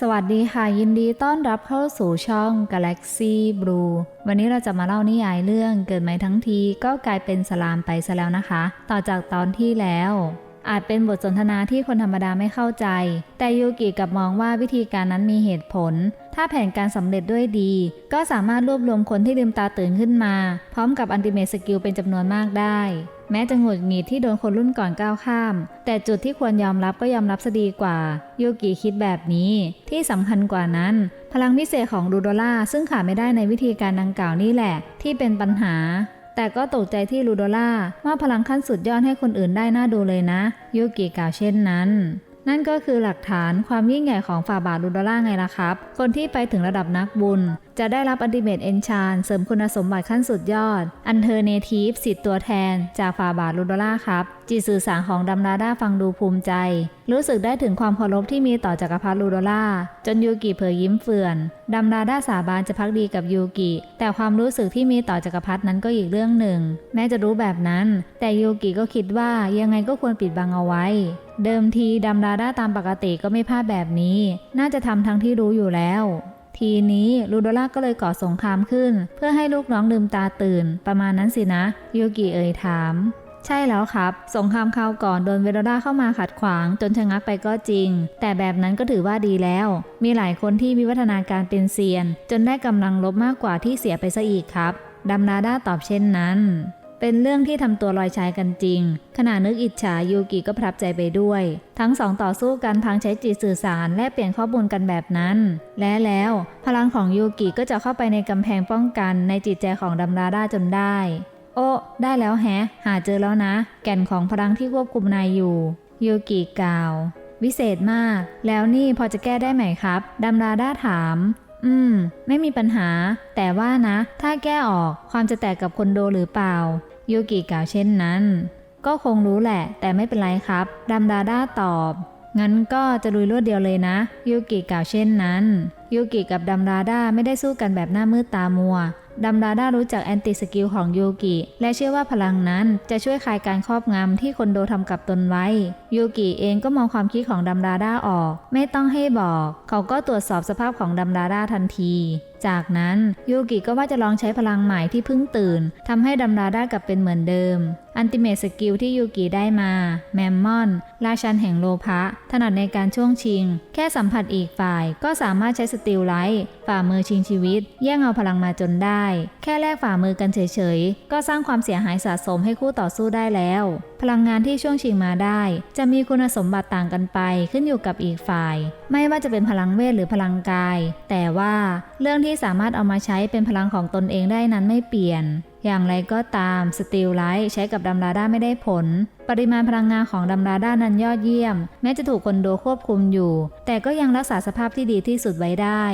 สวัสดีค่ะ ยินดีต้อนรับเข้าสู่ช่อง Galaxy Blue วันนี้เราจะมาเล่านิยายเรื่องเกิดไหมทั้งทีก็กลายเป็นสลามไปซะแล้วนะคะ ต่อจากตอนที่แล้ว อาจเป็นบทสนทนาที่คนธรรมดาไม่เข้าใจ แต่ยูกิกลับมองว่าวิธีการนั้นมีเหตุผล ถ้าแผนการสำเร็จด้วยดี ก็สามารถรวบรวมคนที่ลืมตาตื่นขึ้นมา พร้อมกับอันติเมตสกิลเป็นจำนวนมากได้ แม้จะหงุดหงิดที่โดนคนรุ่นก่อนก้าวข้าม แต่จุดที่ควรยอมรับก็ยอมรับซะดีกว่าโยกิคิดแบบนี้ ที่สำคัญกว่านั้น พลังพิเศษของดูโดล่าซึ่งขาดไม่ได้ในวิธีการดังกล่าวนี่แหละ ที่เป็นปัญหา แต่ก็ตกใจที่ลูโดล่าว่าพลังขั้นสุดยอดให้คนอื่นได้น่าดูเลยนะโยกิกล่าวเช่นนั้น นั่นก็คือหลักฐานความยิ่งใหญ่ของฝ่าบาทลูโดล่าไงล่ะครับ คนที่ไปถึงระดับนักบุญ จะได้รับอันติเมตเอนชานเสริมคุณสมบัติขั้นสุดยอด อันเทอร์เนทีฟสิทธิ์ตัวแทน จากฝ่าบาทลูโดล่าครับ จิตสื่อสารของดัมราด้าฟังดูภูมิใจ รู้สึกได้ถึงความเคารพที่มีต่อจักรพรรดิลูโดล่าจนยูกิเผยยิ้มเฟื่อนดัมราด้าสาบานจะพักดีกับยูกิ แต่ความรู้สึกที่มีต่อจักรพรรดินั้นก็อีกเรื่องหนึ่ง แม้จะรู้แบบนั้น แต่ยูกิก็คิดว่ายังไงก็ควรปิดบังเอาไว้ เดิมทีดัมราด้าตามปกติก็ไม่พลาดแบบนี้ น่าจะทำทั้งที่รู้อยู่แล้ว ทีนี้ลูโดล่าก็เลยก่อสงครามขึ้น เพื่อให้ลูกน้องลืมตาตื่น ประมาณนั้นสินะยูกิเอ่ยถามใช่แล้วครับ สงครามคราวก่อนโดนเวโรดาเข้ามาขัดขวางจนชะงักไปก็จริง แต่แบบนั้นก็ถือว่าดีแล้ว มีหลายคนที่วิวัฒนาการเป็นเซียน จนได้กำลังลบมากกว่าที่เสียไปซะอีกครับดัมนาด้าตอบเช่นนั้น เป็นเรื่องที่ทำตัวลอยชายกันจริง ขณะนึกอิจฉายูกิก็ประทับใจไปด้วย ทั้งสองต่อสู้กันพังใช้จิตสื่อสารและเปลี่ยนข้อมูลกันแบบนั้น และแล้วพลังของยูกิก็จะเข้าไปในกำแพงป้องกันในจิตใจของดัมราดาจนได้ โอ้ได้แล้วแฮะ หาเจอแล้วนะ แก่นของพลังที่ควบคุมนายอยู่ยูกิกล่าว วิเศษมาก แล้วนี่พอจะแก้ได้ไหมครับดัมราดาถาม อืม ไม่มีปัญหา แต่ว่านะ ถ้าแก้ออกความจะแตกกับคนโดหรือเปล่า ยูกิกล่าวเช่นนั้น ก็คงรู้แหละ แต่ไม่เป็นไรครับดัมดาด้าตอบ งั้นก็จะลุยรวดเดียวเลยนะ ยูกิกล่าวเช่นนั้น ยูกิกับดัมดาด้าไม่ได้สู้กันแบบหน้ามืดตามัว ดัมราด้ารู้จักแอนติสกิลของยูกิ และเชื่อว่าพลังนั้นจะช่วยคลายการครอบงำที่คนโดทำกับตนไว้ยูกิเองก็มองความคิดของดัมราด้าออก ไม่ต้องให้บอก เขาก็ตรวจสอบสภาพของดัมราด้าทันทีจากนั้นยูกิก็ว่าจะลองใช้พลังใหม่ที่เพิ่งตื่นทำให้ดัมราด้ากลับเป็นเหมือนเดิม อันติเมตสกิลที่ยูกิได้มา แมมมอน ราชันแห่งโลภะ ถนัดในการช่วงชิง แค่สัมผัสอีกฝ่าย ก็สามารถใช้สติลไลท์ฝ่ามือชิงชีวิต แย่งเอาพลังมาจนได้ แค่แลกฝ่ามือกันเฉยๆ ก็สร้างความเสียหายสะสมให้คู่ต่อสู้ได้แล้วพลังงานที่ช่วงชิงมาได้ จะมีคุณสมบัติต่างกันไป ขึ้นอยู่กับอีกฝ่าย ไม่ว่าจะเป็นพลังเวทหรือพลังกาย แต่ว่าเรื่องที่สามารถเอามาใช้เป็นพลังของตนเองได้นั้นไม่เปลี่ยน อย่างไรก็ตามสติลไลท์ใช้กับดัมลาด้าไม่ได้ผล ปริมาณพลังงานของดัมราด้านั้นยอดเยี่ยม แม้จะถูกคนโดควบคุมอยู่ แต่ก็ยังรักษาสภาพที่ดีที่สุดไว้ได้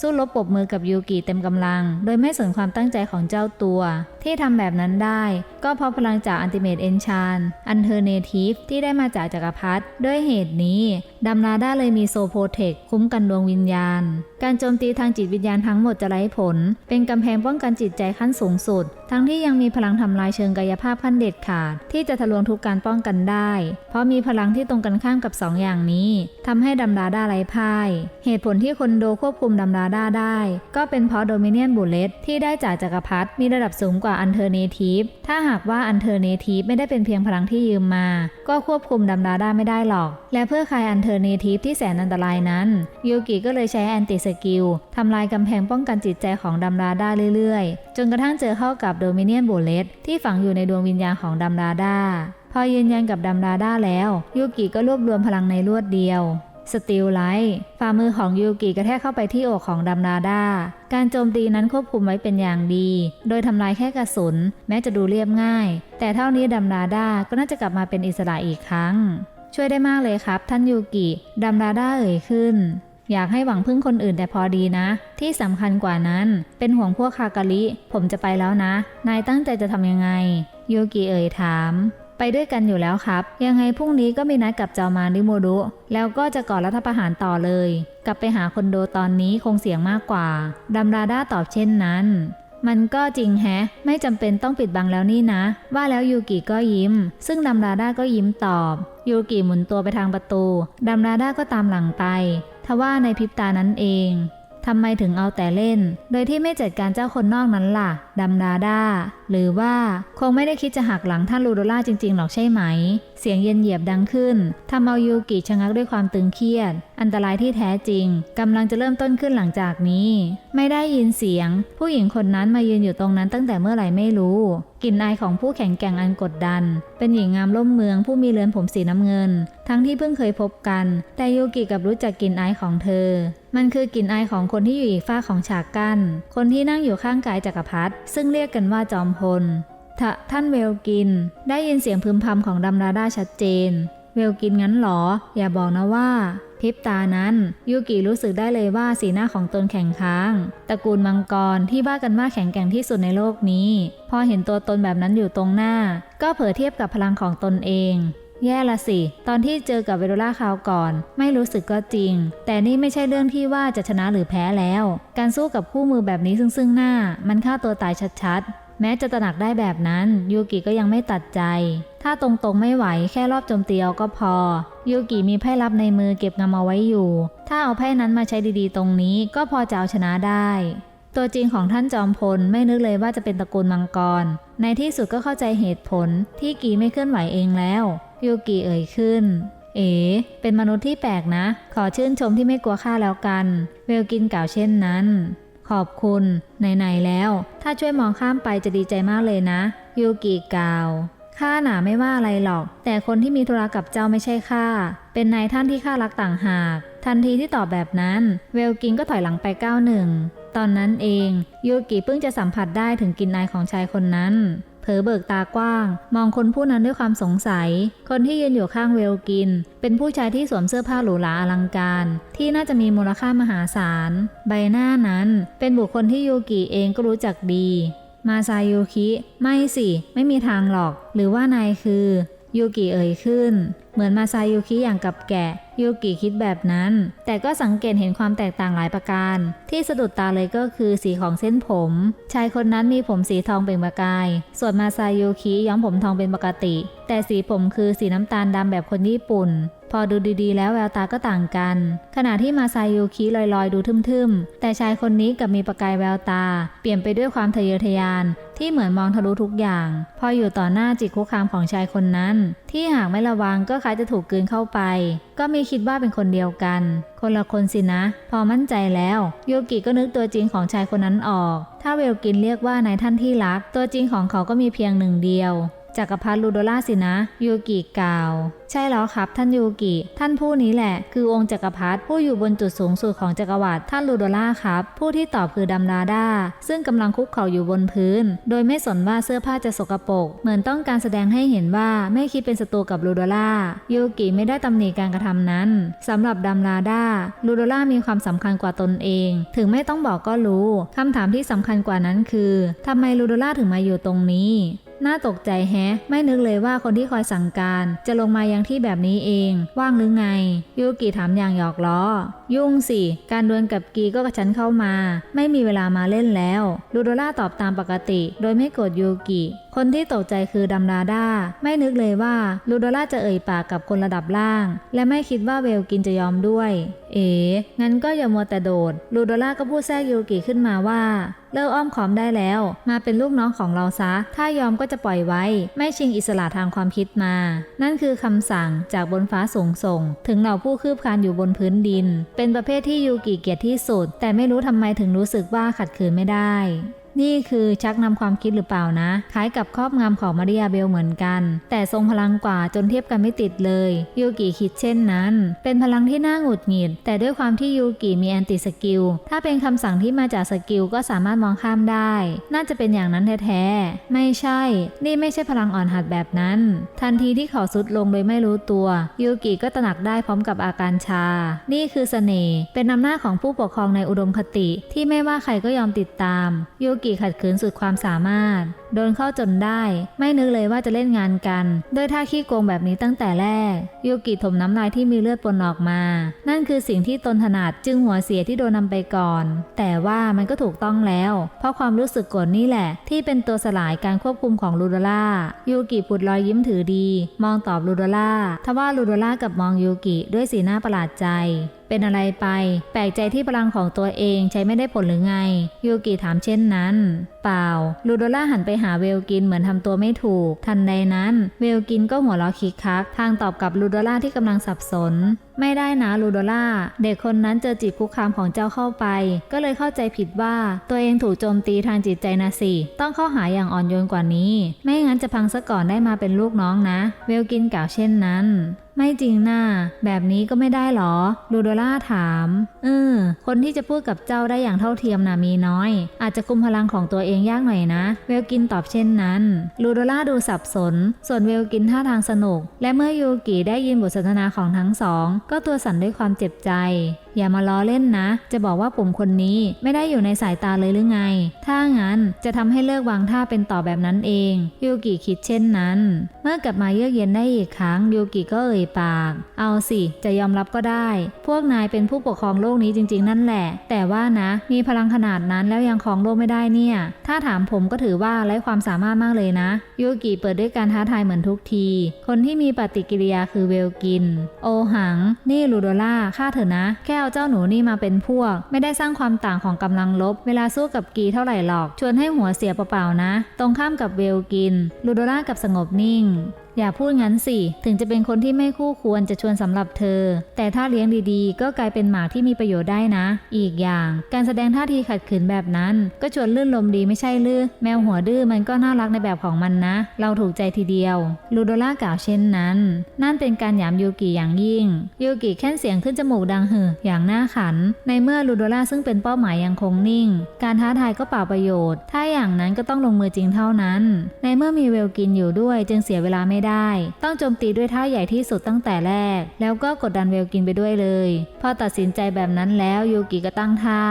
สู้รบปบมือกับยูกิเต็มกำลัง โดยไม่สนความตั้งใจของเจ้าตัว ที่ทำแบบนั้นได้ ก็เพราะพลังจากอันติเมตเอนชานอันเทอร์เนทีฟที่ได้มาจากจักรพรรดิด้วยเหตุนี้ดัมราด้าเลยมีโซโพเทคคุ้มกันดวงวิญญาณ การโจมตีทางจิตวิญญาณทั้งหมดจะไร้ผล เป็นกำแพงป้องกันจิตใจขั้นสูงสุด ทั้งที่ยังมีพลังทำลายเชิงกายภาพขั้นเด็ดขาด ที่จะทะลวงทุกการป้องกันได้ เพราะมีพลังที่ตรงกันข้ามกับสองอย่างนี้ทำให้ดัมราดาไร้พ่าย เหตุผลที่คนโดควบคุมดัมราดาได้ ก็เป็นเพราะโดมิเนียนบุเลตที่ได้จากจักรพรรดิมีระดับสูงกว่าอันเทอร์เนทีฟถ้าหากว่าอันเทอร์เนทีฟไม่ได้เป็นเพียงพลังที่ยืมมา ก็ควบคุมดัมราดาไม่ได้หรอก และเพื่อคลายอันเทอร์เนทีฟที่แสนอันตรายนั้นยูกิก็เลยใช้แอนติสกิลทำลายกำแพงป้องกันจิตใจของดัมราดาเรื่อยๆ จนกระทั่งเจอเข้ากับโดมิเนียนบุเลตที่ฝังอยู่ในดวงวิญญาณของดัมราดา พอยืนยันกับดัมราด้าแล้วยูกิก็รวบรวมพลังในรวดเดียวสติลไลท์ฝ่ามือของยูกิกระแทกเข้าไปที่อกของดัมราด้าการโจมตีนั้นควบคุมไว้เป็นอย่างดี โดยทำลายแค่กระสุน แม้จะดูเรียบง่าย แต่เท่านี้ดัมราด้าก็น่าจะกลับมาเป็นอิสระอีกครั้ง ช่วยได้มากเลยครับ ท่านยูกิ ดัมราด้าเอ่ยขึ้น อยากให้หวังพึ่งคนอื่นแต่พอดีนะ ที่สำคัญกว่านั้น เป็นห่วงพวกคากาลิ ผมจะไปแล้วนะ นายตั้งใจจะทำยังไง ยูกิเอ่ยถาม ไปด้วยกันอยู่แล้วครับ ยังไงพรุ่งนี้ก็มีนัดกับเจ้ามาริโมรุแล้วก็จะก่อรัฐประหารต่อเลย กลับไปหาคนโดตอนนี้คงเสี่ยงมากกว่าดัมราด้าตอบเช่นนั้นมันก็จริงแฮะ ไม่จำเป็นต้องปิดบังแล้วนี่นะ ว่าแล้วยูกิก็ยิ้ม ซึ่งดัมราด้าก็ยิ้มตอบ ยูกิหมุนตัวไปทางประตู ดัมราด้าก็ตามหลังไป ทว่าในพริบตานั้นเอง ทำไมถึงเอาแต่เล่น โดยที่ไม่จัดการเจ้าคนนอกนั้นล่ะดำดาดาหรือว่าคงไม่ได้คิดจะหักหลังท่านลูโดล่าจริงๆ หรอกใช่ไหม เสียงเย็นเหยียบดังขึ้นทำเอายูกิชะงักด้วยความตึงเครียด อันตรายที่แท้จริงกำลังจะเริ่มต้นขึ้นหลังจากนี้ ไม่ได้ยินเสียง ผู้หญิงคนนั้นมายืนอยู่ตรงนั้นตั้งแต่เมื่อไหร่ไม่รู้กลิ่นอายของผู้แข่งแกร่งอันกดดัน เป็นหญิงงามล่มเมืองผู้มีเรือนผมสีน้ำเงิน ทั้งที่เพิ่งเคยพบกัน แต่ยูกิกับรู้จักกลิ่นอายของเธอ มันคือกลิ่นอายของคนที่อยู่อีกฝ้าของฉากกั้นคนที่นั่งอยู่ข้างกายจักรพรรดิซึ่งเรียกกันว่าจอมพลทะท่านเวลกิน ได้ยินเสียงพึมพำของดัมราดาชัดเจน เวลกินงั้นหรอ อย่าบอกนะว่าพริบตานั้นยูกิรู้สึกได้เลยว่าสีหน้าของตนแข็งค้างตระกูลมังกรที่ว่ากันว่าแข็งแกร่งที่สุดในโลกนี้ พอเห็นตัวตนแบบนั้นอยู่ตรงหน้า ก็เผยเทียบกับพลังของตนเอง แย่ละสิ ตอนที่เจอกับเวโรล่าคราวก่อน ไม่รู้สึกก็จริง แต่นี่ไม่ใช่เรื่องที่ว่าจะชนะหรือแพ้แล้ว การสู้กับคู่มือแบบนี้ซึ่งซึ่งหน้า มันฆ่าตัวตายชัดๆ แม้จะตระหนักได้แบบนั้น ยูกิก็ยังไม่ตัดใจ ถ้าตรงๆไม่ไหวแค่รอบโจมตีเอาก็พอ ยูกิมีไพ่ลับในมือเก็บงำเอาไว้อยู่ ถ้าเอาไพ่นั้นมาใช้ดีๆ ตรงนี้ก็พอจะเอาชนะได้ ตัวจริงของท่านจอมพลไม่นึกเลยว่าจะเป็นตระกูลมังกร ในที่สุดก็เข้าใจเหตุผลที่กีไม่เคลื่อนไหวเองแล้วยูกิเอ่ยขึ้น เอ๋เป็นมนุษย์ที่แปลกนะ ขอชื่นชมที่ไม่กลัวข้าแล้วกัน เวลกินกล่าวเช่นนั้น ขอบคุณไหนๆแล้ว ถ้าช่วยมองข้ามไปจะดีใจมากเลยนะยูกิกล่าวข้าหนาไม่ว่าอะไรหรอก แต่คนที่มีธุระกับเจ้าไม่ใช่ข้า เป็นนายท่านที่ข้ารักต่างหาก ทันทีที่ตอบแบบนั้น เวลกินก็ถอยหลังไปก้าวหนึ่ง ตอนนั้นเองยูกิเพิ่งจะสัมผัสได้ถึงกลินอายของชายคนนั้น เผลอเบิกตากว้าง มองคนผู้นั้นด้วยความสงสัย คนที่ยืนอยู่ข้างเวลกิน เป็นผู้ชายที่สวมเสื้อผ้าหรูหราอลังการ ที่น่าจะมีมูลค่ามหาศาล ใบหน้านั้นเป็นบุคคลที่ยูกิเองก็รู้จักดี มาซายุคิ ไม่สิ ไม่มีทางหรอก หรือว่านายคือยูกิเอ่ยขึ้น เหมือนมาซายุคิอย่างกับแกะ ยูกิคิดแบบนั้น แต่ก็สังเกตเห็นความแตกต่างหลายประการ ที่สะดุดตาเลยก็คือสีของเส้นผม ชายคนนั้นมีผมสีทองเปล่งประกาย ส่วนมาซายุคิย้อมผมทองเป็นปกติ แต่สีผมคือสีน้ำตาลดำแบบคนญี่ปุ่น พอดูดีๆ แล้วแววตาก็ต่างกัน ขณะที่มาซายุคิลอยๆ ดูทึมๆ แต่ชายคนนี้กับมีประกายแววตา เปลี่ยนไปด้วยความทะเยอทะยาน ที่เหมือนมองทะลุทุกอย่าง พออยู่ต่อหน้าจิตคุกคามของชายคนนั้น ที่หากไม่ระวังก็คล้ายจะถูกกลืนเข้าไป ก็มีคิดว่าเป็นคนเดียวกัน คนละคนสินะ พอมั่นใจแล้วโยกิก็นึกตัวจริงของชายคนนั้นออก ถ้าเวลกินเรียกว่านายท่านที่รัก ตัวจริงของเขาก็มีเพียงหนึ่งเดียว จักรพรรดิลูโดล่าสินะยูกิกล่าว ใช่แล้วครับท่านยูกิ ท่านผู้นี้แหละ คือองค์จักรพรรดิผู้อยู่บนจุดสูงสุดของจักรวรรดิท่านลูโดล่าครับ ผู้ที่ตอบคือดัมราดาซึ่งกำลังคุกเข่าอยู่บนพื้น โดยไม่สนว่าเสื้อผ้าจะสกปรกเหมือนต้องการแสดงให้เห็นว่าไม่คิดเป็นศัตรูกับลูโดล่ายูกิไม่ได้ตำหนิการกระทำนั้นสำหรับดัมราดาลูโดล่ามีความสำคัญกว่าตนเอง ถึงไม่ต้องบอกก็รู้คำถามที่สำคัญกว่านั้นคือทำไมลูโดล่าถึงมาอยู่ตรงนี้ น่าตกใจแฮะ ไม่นึกเลยว่าคนที่คอยสั่งการ จะลงมายังที่แบบนี้เอง ว่างหรือไง ยูกิถามอย่างหยอกล้อ ยุ่งสิ การดวลกับกีก็กระชั้นเข้ามา ไม่มีเวลามาเล่นแล้วลูโดล่าตอบตามปกติ โดยไม่โกรธยูกิ คนที่ตกใจคือดัมราดาไม่นึกเลยว่าลูโดล่าจะเอ่ยปากกับคนระดับล่าง และไม่คิดว่าเวลกินจะยอมด้วย เอ๋งั้นก็อย่ามัวแต่โดดลูโดล่าก็พูดแทรกยูกิขึ้นมาว่าเลิกอ้อมขอมได้แล้ว มาเป็นลูกน้องของเราซะ ถ้ายอมก็จะปล่อยไว้ ไม่ชิงอิสระทางความคิดมา นั่นคือคำสั่งจากบนฟ้าสูงส่ง ถึงเหล่าผู้คืบคลานอยู่บนพื้นดิน เป็นประเภทที่ยูกิเกียดที่สุด แต่ไม่รู้ทำไมถึงรู้สึกว่าขัดขืนไม่ได้ นี่คือชักนำความคิดหรือเปล่านะ คล้ายกับครอบงำของมาริยาเบลเหมือนกัน แต่ทรงพลังกว่าจนเทียบกันไม่ติดเลยยูกิคิดเช่นนั้น เป็นพลังที่น่าหงุดหงิด แต่ด้วยความที่ยูกิมีแอนติสกิล ถ้าเป็นคำสั่งที่มาจากสกิลก็สามารถมองข้ามได้ น่าจะเป็นอย่างนั้นแท้ๆ ไม่ใช่ นี่ไม่ใช่พลังอ่อนหัดแบบนั้น ทันทีที่เขาสุดลงโดยไม่รู้ตัวยูกิก็ตระหนักได้พร้อมกับอาการชา นี่คือเสน่ห์ เป็นอำนาจของผู้ปกครองในอุดมคติ ที่ไม่ว่าใครก็ยอมติดตามยูกิขัดขืนสุดความสามารถ โดนเข้าจนได้ ไม่นึกเลยว่าจะเล่นงานกัน โดยท่าขี้โกงแบบนี้ตั้งแต่แรกยูกิถมน้ำลายที่มีเลือดปนออกมา นั่นคือสิ่งที่ตนถนัดจึงหัวเสียที่โดนนำไปก่อน แต่ว่ามันก็ถูกต้องแล้ว เพราะความรู้สึกโกรธนี่แหละ ที่เป็นตัวสลายการควบคุมของลูโดล่ายูกิผุดรอยยิ้มถือดี มองตอบลูโดล่าทว่าลูโดล่ากับมองยูกิด้วยสีหน้าประหลาดใจเป็นอะไรไป แปลกใจที่พลังของตัวเองใช้ไม่ได้ผลหรือไง ยูกิถามเช่นนั้น เปล่า ลูโดล่าหันไปหาเวลกินเหมือนทำตัวไม่ถูก ทันใดนั้น เวลกินก็หัวเราะคิกคัก ทางตอบกับลูโดล่าที่กำลังสับสน ไม่ได้นะลูโดล่า เด็กคนนั้นเจอจิตคุกคามของเจ้าเข้าไป ก็เลยเข้าใจผิดว่าตัวเองถูกโจมตีทางจิตใจนะสิ ต้องเข้าหาอย่างอ่อนโยนกว่านี้ ไม่งั้นจะพังซะก่อนได้มาเป็นลูกน้องนะ เวลกินกล่าวเช่นนั้นไม่จริงน่าแบบนี้ก็ไม่ได้หรอ ลูโดล่าถาม เออ คนที่จะพูดกับเจ้าได้อย่างเท่าเทียมน่ะมีน้อย อาจจะคุมพลังของตัวเองยากหน่อยนะ เวลกินตอบเช่นนั้น ลูโดล่าดูสับสน ส่วนเวลกินท่าทางสนุก และเมื่อยูกิได้ยินบทสนทนาของทั้งสองก็ตัวสั่นด้วยความเจ็บใจอย่ามาล้อเล่นนะ จะบอกว่าผมคนนี้ไม่ได้อยู่ในสายตาเลยหรือไง ถ้างั้นจะทำให้เลิกวางท่าเป็นต่อแบบนั้นเองยูกิคิดเช่นนั้น เมื่อกลับมาเยือกเย็นได้อีกครั้งยูกิก็เอ่ยปาก เอาสิจะยอมรับก็ได้ พวกนายเป็นผู้ปกครองโลกนี้จริง ๆ นั่นแหละ แต่ว่านะ มีพลังขนาดนั้นแล้วยังครองโลกไม่ได้เนี่ย ถ้าถามผมก็ถือว่าไร้ความสามารถมากเลยนะยูกิเปิดด้วยการท้าทายเหมือนทุกที คนที่มีปฏิกิริยาคือเวลกิน โอหัง นี่ลูโดล่าฆ่าเถอะนะ แค่เอาเจ้าหนูนี่มาเป็นพวก ไม่ได้สร้างความต่างของกำลังลบ เวลาสู้กับกีเท่าไหร่หรอก ชวนให้หัวเสียเปล่าๆนะ ตรงข้ามกับเวลกิน ลูโดล่ากับสงบนิ่ง อย่าพูดงั้นสิ ถึงจะเป็นคนที่ไม่คู่ควรจะชวนสำหรับเธอ แต่ถ้าเลี้ยงดีๆ ก็กลายเป็นหมาที่มีประโยชน์ได้นะ อีกอย่าง การแสดงท่าทีขัดขืนแบบนั้น ก็ชวนลื่นลมดีไม่ใช่ลือแมวหัวดื้อมันก็น่ารักในแบบของมันนะ เราถูกใจทีเดียวลูโดล่ากล่าวเช่นนั้น นั่นเป็นการหยามยูกิอย่างยิ่งยูกิแค่นเสียงขึ้นจมูกดังหืออย่างน่าขัน ในเมื่อลูโดล่าซึ่งเป็นเป้าหมายยังคงนิ่ง การท้าทายก็เปล่าประโยชน์ ถ้าอย่างนั้นก็ต้องลงมือจริงเท่านั้น ในเมื่อมีเวลกินอยู่ด้วยจึงเสียเวลาไม่ได้ ต้องโจมตีด้วยท่าใหญ่ที่สุดตั้งแต่แรก แล้วก็กดดันเวลกินไปด้วยเลย พอตัดสินใจแบบนั้นแล้วยูกิก็ตั้งท่า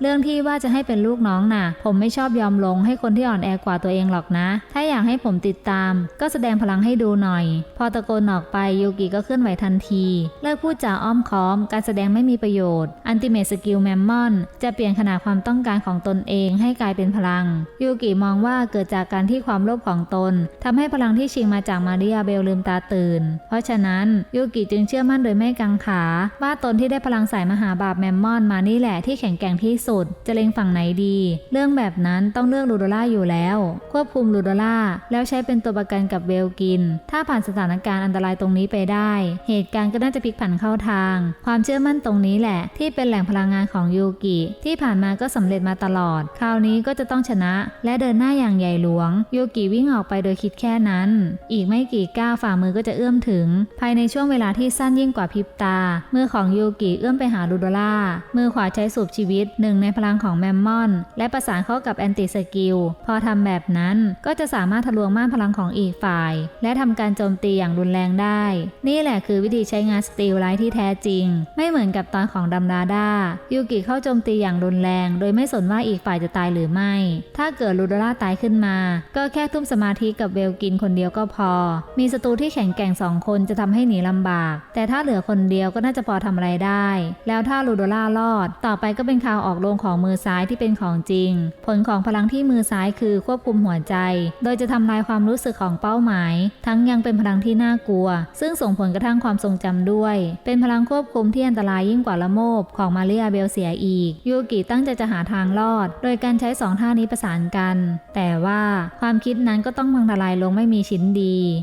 เรื่องที่ว่าจะให้เป็นลูกน้องน่ะ ผมไม่ชอบยอมลงให้คนที่อ่อนแอกว่าตัวเองหรอกนะ ถ้าอยากให้ผมติดตาม ก็แสดงพลังให้ดูหน่อย พอตะโกนออกไปยูกิก็เคลื่อนไหวทันทีเลิกพูดจาอ้อมค้อม การแสดงไม่มีประโยชน์อันติเม e สกิลแมมมอนจะเปลี่ยนขนาดความต้องการของตนเองให้กลายเป็นพลังยูกิมองว่าเกิดจากการที่ความโลภของตนทำให้พลังที่ชิงมาจากมาริอาเบลลืมตาตื่น เพราะฉะนั้นยูกิจึงเชื่อมั่นโดยไม่กังขา ว่าตนที่ได้พลังสายมหาบาปแมมมอนมานี่แหละที่แข็งแกร่งที่สุด จะเล็งฝั่งไหนดี เรื่องแบบนั้นต้องเลือกลูโดล่าอยู่แล้ว ควบคุมลูโดล่าแล้วใช้เป็นตัวประกันกับเวลกิน ถ้าผ่านสถานการณ์อันตรายตรงนี้ไปได้ เหตุการณ์ก็น่าจะพลิกผันเข้าทาง ความเชื่อมั่นตรงนี้แหละ ที่เป็นแหล่งพลังงานของยูกิ ที่ผ่านมาก็สำเร็จมาตลอด คราวนี้ก็จะต้องชนะ และเดินหน้าอย่างใหญ่หลวงยูกิวิ่งออกไปโดยคิดแค่นั้น อีกไม่กี่ก้าวฝ่ามือก็จะเอื้อมถึง ภายในช่วงเวลาที่สั้นยิ่งกว่าพริบตา มือของยูกิเอื้อมไปหาลูโดล่า มือขวาใช้สูบชีวิตหนึ่งในพลังของแมมมอน และประสานเข้ากับแอนติสกิล พอทำแบบนั้นก็จะสามารถทะลวงม่านพลังของอีกฝ่าย และทำการโจมตีอย่างรุนแรงได้ นี่แหละคือวิธีใช้งานสตีลไลท์ที่แท้จริง ไม่เหมือนกับตอนของดัมราดายูกิเข้าโจมตีอย่างรุนแรง โดยไม่สนว่าอีกฝ่ายจะตายหรือไม่ ถ้าเกิดลูโดล่าตายขึ้นมา ก็แค่ทุ่มสมาธิกับเวลกินคนเดียวก็พอมีศัตรูที่แข็งแกร่งสองคนจะทำให้หนีลำบาก แต่ถ้าเหลือคนเดียวก็น่าจะพอทำอะไรได้ แล้วถ้าลูโดล่ารอด ต่อไปก็เป็นข่าวออกโรงของมือซ้ายที่เป็นของจริง ผลของพลังที่มือซ้ายคือควบคุมหัวใจ โดยจะทำลายความรู้สึกของเป้าหมาย ทั้งยังเป็นพลังที่น่ากลัว ซึ่งส่งผลกระทั่งความทรงจำด้วย เป็นพลังควบคุมที่อันตรายยิ่งกว่าละโมบของมาเรียเบลเสียอีก ยูกิตั้งใจจะหาทางรอด โดยการใช้สองท่านี้ประสานกัน แต่ว่าความคิดนั้นก็ต้องพังทลายลงไม่มีชิ้นดี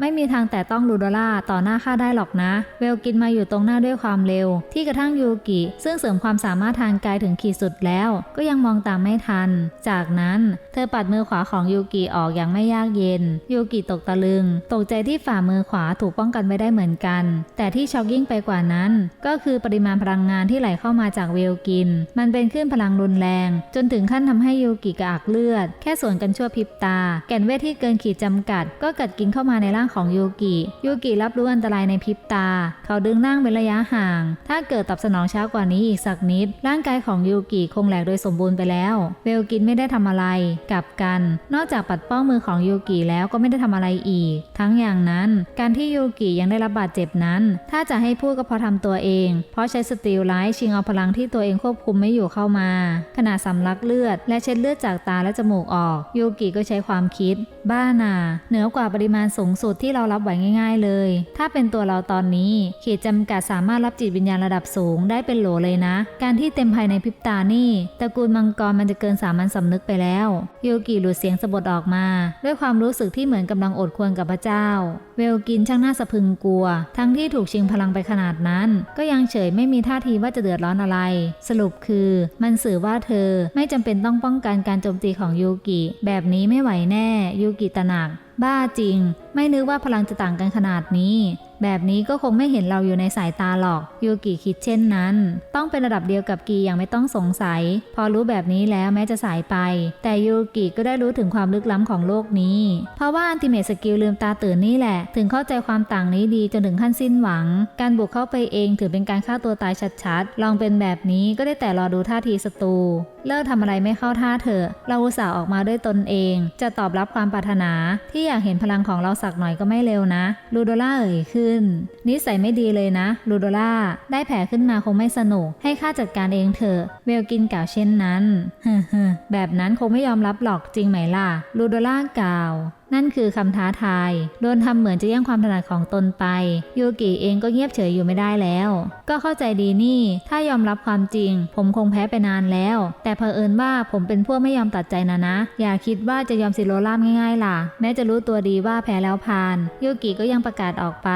ไม่มีทางแต่ต้องลูโดล่าต่อหน้าข้าได้หรอกนะ เวลกินมาอยู่ตรงหน้าด้วยความเร็ว ที่กระทั่งยูกิ ซึ่งเสริมความสามารถทางกายถึงขีดสุดแล้ว ก็ยังมองตามไม่ทัน จากนั้นเธอปัดมือขวาของยูกิออกอย่างไม่ยากเย็น ยูกิตกตะลึง ตกใจที่ฝ่ามือขวาถูกป้องกันไว้ได้เหมือนกัน แต่ที่ช็อกยิ่งไปกว่านั้น ก็คือปริมาณพลังงานที่ไหลเข้ามาจากเวลกิน มันเป็นคลื่นพลังรุนแรง จนถึงขั้นทำให้ยูกิกระอักเลือด แค่ส่วนกันชั่วพริบตา แก่นเวทที่เกินขีดจำกัด ก็กัดกินเข้ามาในร่างของยูกิยูกิรับรู้อันตรายในพริบตา เขาดึงร่างเป็นระยะห่าง ถ้าเกิดตอบสนองช้ากว่านี้อีกสักนิด ร่างกายของยูกิคงแหลกโดยสมบูรณ์ไปแล้ว เวลกินไม่ได้ทำอะไรกลับกัน นอกจากปัดป้องมือของยูกิแล้วก็ไม่ได้ทำอะไรอีก ทั้งอย่างนั้น การที่ยูกิยังได้รับบาดเจ็บนั้น ถ้าจะให้พูดก็พอทำตัวเอง เพราะใช้สติลไลท์ชิงเอาพลังที่ตัวเองควบคุมไม่อยู่เข้ามา ขณะสำลักเลือด และเช็ดเลือดจากตาและจมูกออกยูกิก็ใช้ความคิด บ้าน่ะเหนือกว่าปริมาณสูงสุดที่เรารับไหวง่าย ๆ เลย ถ้าเป็นตัวเราตอนนี้ ขีดจำกัดสามารถรับจิตวิญญาณระดับสูงได้เป็นโหลเลยนะ การที่เต็มภายในพริบตานี่ตระกูลมังกรมันจะเกินสามัญสำนึกไปแล้วยูกิหลุดเสียงสะบดออกมา ด้วยความรู้สึกที่เหมือนกำลังอดควรกับพระเจ้า เวลกินช่างน่าสะพึงกลัว ทั้งที่ถูกชิงพลังไปขนาดนั้น ก็ยังเฉยไม่มีท่าทีว่าจะเดือดร้อนอะไร สรุปคือมันสื่อว่าเธอไม่จำเป็นต้องป้องกันการโจมตีของยูกิ แบบนี้ไม่ไหวแน่ยูกิตระหนัก บ้าจริง ไม่นึกว่าพลังจะต่างกันขนาดนี้ แบบนี้ก็คงไม่เห็นเราอยู่ในสายตาหรอกยูกิคิดเช่นนั้น ต้องเป็นระดับเดียวกับกีอย่างไม่ต้องสงสัย พอรู้แบบนี้แล้วแม้จะสายไป แต่ยูกิก็ได้รู้ถึงความลึกล้ำของโลกนี้ เพราะว่าอันติเม e สกิลลืมตาตื่นนี่แหละ ถึงเข้าใจความต่างนี้ดีจนถึงขั้นสิ้นหวัง การบุกเข้าไปเองถือเป็นการฆ่าตัวตายชัดๆ ลองเป็นแบบนี้ก็ได้แต่รอดูท่าทีศัตรูเลิกทำอะไรไม่เข้าท่าเถอะ เราอุตส่าห์ออกมาด้วยตนเอง จะตอบรับความปรารถนา ที่อยากเห็นพลังของเราสักหน่อยก็ไม่เร็วนะลูโดล่าเอ่ยขึ้นนิสัยไม่ดีเลยนะลูโดล่าได้แผลขึ้นมาคงไม่สนุก ให้ข้าจัดการเองเถอะเวลกินกล่าวเช่นนั้นเฮ้อแบบนั้นคงไม่ยอมรับหรอกจริงไหมล่ะลูโดล่ากล่าวนั่นคือคำท้าทาย โดนทำเหมือนจะแย่งความถนัดของตนไป ยูกิเองก็เงียบเฉยอยู่ไม่ได้แล้ว ก็เข้าใจดีนี่ ถ้ายอมรับความจริง ผมคงแพ้ไปนานแล้ว แต่เผอิญว่าผมเป็นพวกไม่ยอมตัดใจนะนะ อย่าคิดว่าจะยอมสิโรล่ามง่ายๆล่ะ แม้จะรู้ตัวดีว่าแพ้แล้วพาน ยูกิก็ยังประกาศออกไป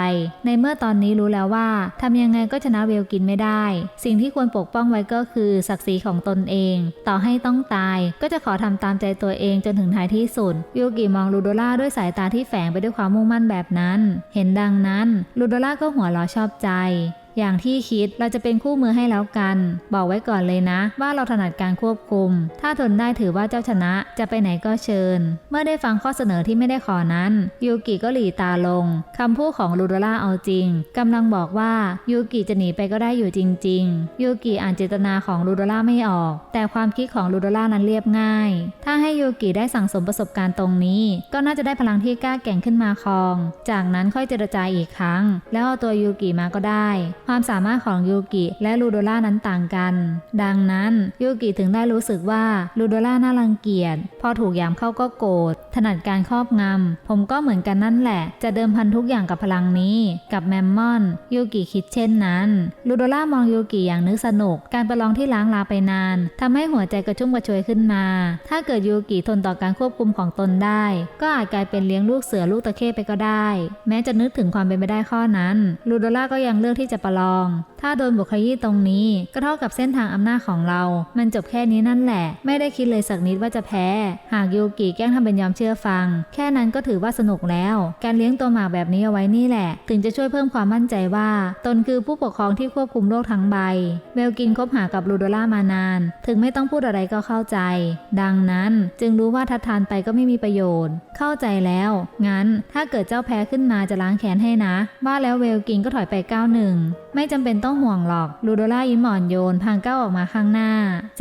ในเมื่อตอนนี้รู้แล้วว่าทำยังไงก็ชนะเวลกินไม่ได้ สิ่งที่ควรปกป้องไว้ก็คือศักดิ์ศรีของตนเอง ต่อให้ต้องตาย ก็จะขอทำตามใจตัวเองจนถึงท้ายที่สุด ยูกิมองลูโดล่าด้วยสายตาที่แฝงไปด้วยความมุ่งมั่นแบบนั้น เห็นดังนั้นลูโดล่าก็หัวเราะชอบใจ อย่างที่คิดเราจะเป็นคู่มือให้แล้วกัน บอกไว้ก่อนเลยนะ ว่าเราถนัดการควบคุม ถ้าทนได้ถือว่าเจ้าชนะจะไปไหนก็เชิญ เมื่อได้ฟังข้อเสนอที่ไม่ได้ขอนั้นยูกิก็หลีตาลงคำพูดของลูโดล่าเอาจริงกำลังบอกว่ายูกิจะหนีไปก็ได้อยู่จริง ๆยูกิอ่านเจตนาของลูโดล่าไม่ออก แต่ความคิดของลูโดล่านั้นเรียบง่าย ถ้าให้ยูกิได้สั่งสมประสบการณ์ตรงนี้ ก็น่าจะได้พลังที่กล้าแก่งขึ้นมาครอง จากนั้นค่อยเจรจาอีกครั้ง แล้วเอาตัวยูกิมาก็ได้ ความสามารถของยูกิและลูโดล่านั้นต่างกัน ดังนั้นยูกิถึงได้รู้สึกว่าลูโดล่าน่ารังเกียจ พอถูกยามเข้าก็โกรธ ถนัดการครอบงำ ผมก็เหมือนกันนั่นแหละ จะเดิมพันทุกอย่างกับพลังนี้ กับแมมมอน ยูกิคิดเช่นนั้น ลูโดล่ามองยูกิอย่างนึกสนุก การประลองที่ล้างลาไปนานทำให้หัวใจกระชุ่มกระชวยขึ้นมา ถ้าเกิดยูกิทนต่อการควบคุมของตนได้ ก็อาจกลายเป็นเลี้ยงลูกเสือลูกตะเข้ไปก็ได้ แม้จะนึกถึงความเป็นไปได้ข้อนั้น ลูโดล่าก็ยังเลือกที่จะประลองถ้าโดนบุคคยีตรงนี้ ก็เท่ากับเส้นทางอำนาจของเรา มันจบแค่นี้นั่นแหละ ไม่ได้คิดเลยสักนิดว่าจะแพ้ หากยูกิแกล้งทำเป็นยอมเชื่อฟัง แค่นั้นก็ถือว่าสนุกแล้ว การเลี้ยงตัวหมากแบบนี้เอาไว้นี่แหละ ถึงจะช่วยเพิ่มความมั่นใจว่า ตนคือผู้ปกครองที่ควบคุมโลกทั้งใบเวลกินคบหากับลูโดล่ามานาน ถึงไม่ต้องพูดอะไรก็เข้าใจ ดังนั้นจึงรู้ว่าทัดทานไปก็ไม่มีประโยชน์ เข้าใจแล้ว งั้นถ้าเกิดเจ้าแพ้ขึ้นมาจะล้างแค้นให้นะ ว่าแล้วเวลกินก็ถอยไปก้าวหนึ่งไม่จำเป็นต้องห่วงหรอกลูโดล่ายิ้มอ่อนโยนพางก้าวออกมาข้างหน้า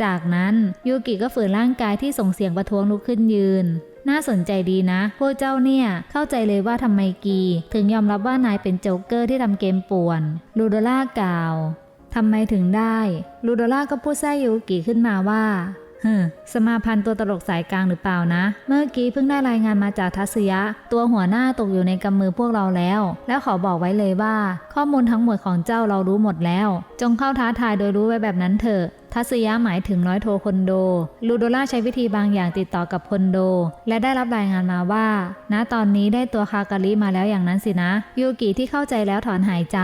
จากนั้นยูกิก็ฝืนร่างกายที่ส่งเสียงประท้วงลุกขึ้นยืนน่าสนใจดีนะ พวกเจ้าเนี่ย เข้าใจเลยว่าทำไมกี ถึงยอมรับว่านายเป็นโจ๊กเกอร์ที่ทำเกมป่วน ลูโดล่ากล่าว ทำไมถึงได้ ลูโดล่าก็พูดแซ่ยูกิขึ้นมาว่า ฮึสมาพันธ์ตัวตลกสายกลางหรือเปล่านะ เมื่อกี้เพิ่งได้รายงานมาจากทัศยะ ตัวหัวหน้าตกอยู่ในกำมือพวกเราแล้ว แล้วขอบอกไว้เลยว่า ข้อมูลทั้งหมดของเจ้าเรารู้หมดแล้ว จงเข้าท้าทายโดยรู้ไว้แบบนั้นเถอะ ทัศยะหมายถึงร้อยโทคอนโด ลูโดล่าใช้วิธีบางอย่างติดต่อกับคอนโด และได้รับรายงานมาว่า ณตอนนี้ได้ตัวคาการิมาแล้วอย่างนั้นสินะ ยูกิที่เข้าใจแล้วถอนหายใจ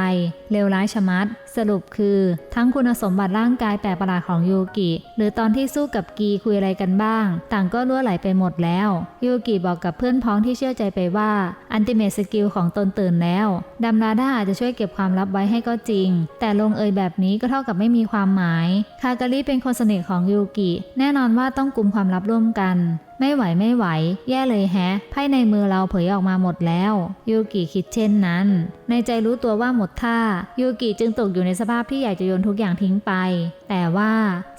เลวร้ายชะมัด สรุปคือ ทั้งคุณสมบัติร่างกายแปลกประหลาดของยูกิ หรือตอนที่สู้กับกีคุยอะไรกันบ้าง ต่างก็ล่วไหลไปหมดแล้ว ยูกิบอกกับเพื่อนพ้องที่เชื่อใจไปว่าอันติเมตสกิลของตนตื่นแล้วดัมราด้าอาจจะช่วยเก็บความลับไว้ให้ก็จริง แต่ลงเอยแบบนี้ก็เท่ากับไม่มีความหมายคากาลิเป็นคนสนิทของยูกิ แน่นอนว่าต้องกลุ่มความลับร่วมกัน ไม่ไหวไม่ไหว แย่เลยแฮะไพ่ในมือเราเผยออกมาหมดแล้ว ยูกิคิดเช่นนั้น ในใจรู้ตัวว่าหมดท่า ยูกิจึงตกอยู่ในสภาพที่อยากจะโยนทุกอย่างทิ้งไปแต่ว่า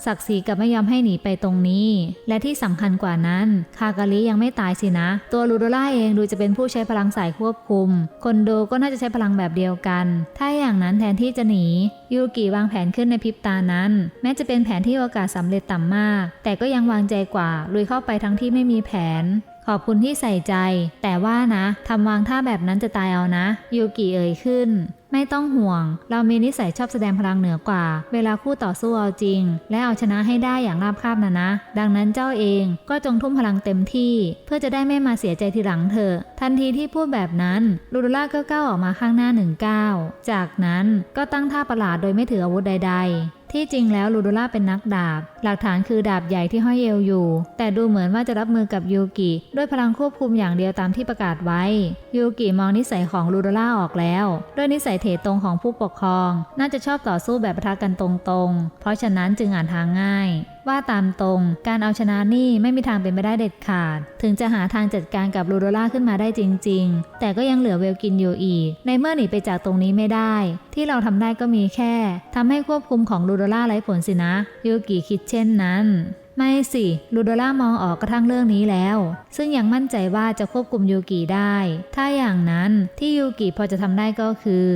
ศักดิ์ศรีกับไม่ยอมให้หนีไปตรงนี้ และที่สำคัญกว่านั้น คากาลิยังไม่ตายสินะ ตัวลูโดล่าเองดูจะเป็นผู้ใช้พลังสายควบคุม คนดูก็น่าจะใช้พลังแบบเดียวกัน ถ้าอย่างนั้นแทนที่จะหนี ยูกิวางแผนขึ้นในพริบตานั้น แม้จะเป็นแผนที่โอกาสสำเร็จต่ำมาก แต่ก็ยังวางใจกว่าลุยเข้าไปทั้งที่ไม่มีแผนขอบคุณที่ใส่ใจ แต่ว่านะทำวางท่าแบบนั้นจะตายเอานะ ยูกิเอ่ยขึ้น ไม่ต้องห่วง เรามีนิสัยชอบแสดงพลังเหนือกว่า เวลาคู่ต่อสู้เอาจริง และเอาชนะให้ได้อย่างราบคาบนะนะ ดังนั้นเจ้าเองก็จงทุ่มพลังเต็มที่ เพื่อจะได้ไม่มาเสียใจทีหลังเถอะทันทีที่พูดแบบนั้นลูดูล่าก็ก้าวออกมาข้างหน้าหนึ่งก้าวจากนั้นก็ตั้งท่าประหลาดโดยไม่ถืออาวุธใด ๆ ที่จริงแล้วลูดูล่าเป็นนักดาบ หลักฐานคือดาบใหญ่ที่ห้อยเอวอยู่ แต่ดูเหมือนว่าจะรับมือกับยูกิ ด้วยพลังควบคุมอย่างเดียวตามที่ประกาศไว้ ยูกิมองนิสัยของลูดูล่าออกแล้ว ด้วยนิสัยเถตรงของผู้ปกครอง น่าจะชอบต่อสู้แบบปะทะกันตรงๆ เพราะฉะนั้นจึงอ่านทางง่าย ว่าตามตรง การเอาชนะนี่ไม่มีทางเป็นไปได้เด็ดขาด ถึงจะหาทางจัดการกับลูโดล่าขึ้นมาได้จริง ๆ แต่ก็ยังเหลือเวลกินอยู่อีก ในเมื่อหนีไปจากตรงนี้ไม่ได้ ที่เราทำได้ก็มีแค่ทำให้ควบคุมของลูโดล่าไร้ผลสินะยูกิคิดเช่นนั้นไม่สิลูโดล่ามองออกกระทั่งเรื่องนี้แล้ว ซึ่งยังมั่นใจว่าจะควบคุมยูกิได้ ถ้าอย่างนั้นที่ยูกิพอจะทำได้ก็คือ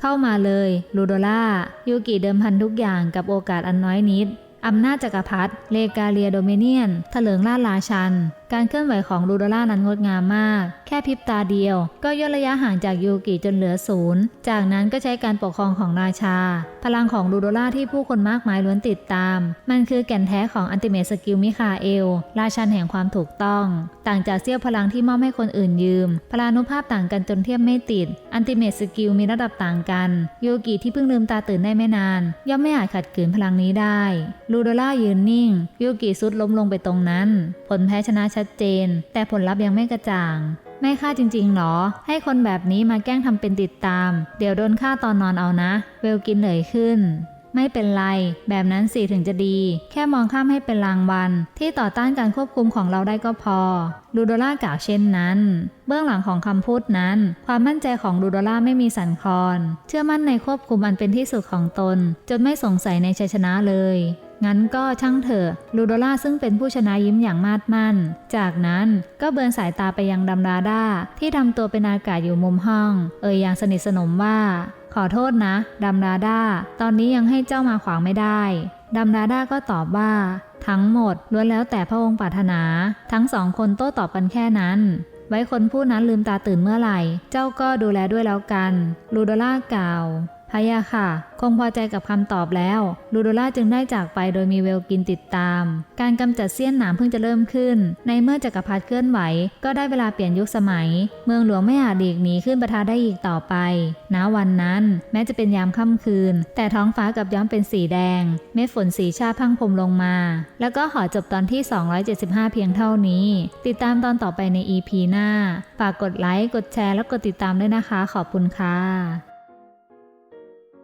เข้ามาเลยลูโดล่ายูกิเดิมพันทุกอย่างกับโอกาสอันน้อยนิด อำนาจจักรพรรดิเลกาเลียโดเมเนียนเถลิงราชราชัน การเคลื่อนไหวของลูโดล่านั้นงดงามมาก แค่พริบตาเดียว ก็ย่นระยะห่างจากยูกิจนเหลือศูนย์ จากนั้นก็ใช้การปกครองของราชา พลังของลูโดล่าที่ผู้คนมากมายล้วนติดตาม มันคือแก่นแท้ของอันติเมตสกิลมิคาเอล ราชันแห่งความถูกต้อง ต่างจากเสี้ยวพลังที่มอบให้คนอื่นยืม พลานุภาพต่างกันจนเทียบไม่ติด อันติเมตสกิลมีระดับต่างกันยูกิที่เพิ่งลืมตาตื่นได้ไม่นาน ย่อมไม่อาจขัดขืนพลังนี้ได้ ลูโดล่ายืนนิ่งยูกิสุดล้มลงไปตรงนั้น ผลแพ้ชนะชัดเจน แต่ผลลัพธ์ยังไม่กระจ่าง ไม่ฆ่าจริงๆหรอ ให้คนแบบนี้มาแกล้งทำเป็นติดตาม เดี๋ยวโดนฆ่าตอนนอนเอานะ เวลกินเหนื่อยขึ้นไม่เป็นไร แบบนั้นสิถึงจะดี แค่มองข้ามให้เป็นรางวัล ที่ต่อต้านการควบคุมของเราได้ก็พอ ลูโดล่ากล่าวเช่นนั้น เบื้องหลังของคำพูดนั้น ความมั่นใจของลูโดล่าไม่มีสันคลอน เชื่อมั่นในควบคุมอันเป็นที่สุดของตน จนไม่สงสัยในชัยชนะเลย งั้นก็ช่างเถอะลูโดล่าซึ่งเป็นผู้ชนะยิ้มอย่างมาดมั่น จากนั้นก็เบือนสายตาไปยังดัมราดาที่ทำตัวเป็นอากาศอยู่มุมห้อง เอ่ยอย่างสนิทสนมว่า ขอโทษนะ ดัมราดาตอนนี้ยังให้เจ้ามาขวางไม่ได้ ดัมราดาก็ตอบว่า ทั้งหมดล้วนแล้วแต่พระองค์ปรารถนา ทั้งสองคนโต้ตอบกันแค่นั้นไว้คนผู้นั้นลืมตาตื่นเมื่อไหร่ เจ้าก็ดูแลด้วยแล้วกัน ลูโดล่ากล่าว พยะค่ะ คงพอใจกับคำตอบแล้ว ลูโดล่าจึงได้จากไปโดยมีเวลกินติดตาม การกำจัดเสี้ยนหนามเพิ่งจะเริ่มขึ้น ในเมื่อจักรพรรดิเคลื่อนไหว ก็ได้เวลาเปลี่ยนยุคสมัย เมืองหลวงไม่อาจหลีกหนีขึ้นประทาได้อีกต่อไปณวันนั้น แม้จะเป็นยามค่ำคืน แต่ท้องฟ้ากับย้อมเป็นสีแดง เม็ดฝนสีชาพังพรมลงมา แล้วก็ขอจบตอนที่ 275 เพียงเท่านี้ ติดตามตอนต่อไปใน EP หน้า ฝากกดไลค์ กดแชร์ และกดติดตามด้วยนะคะ ขอบคุณค่ะ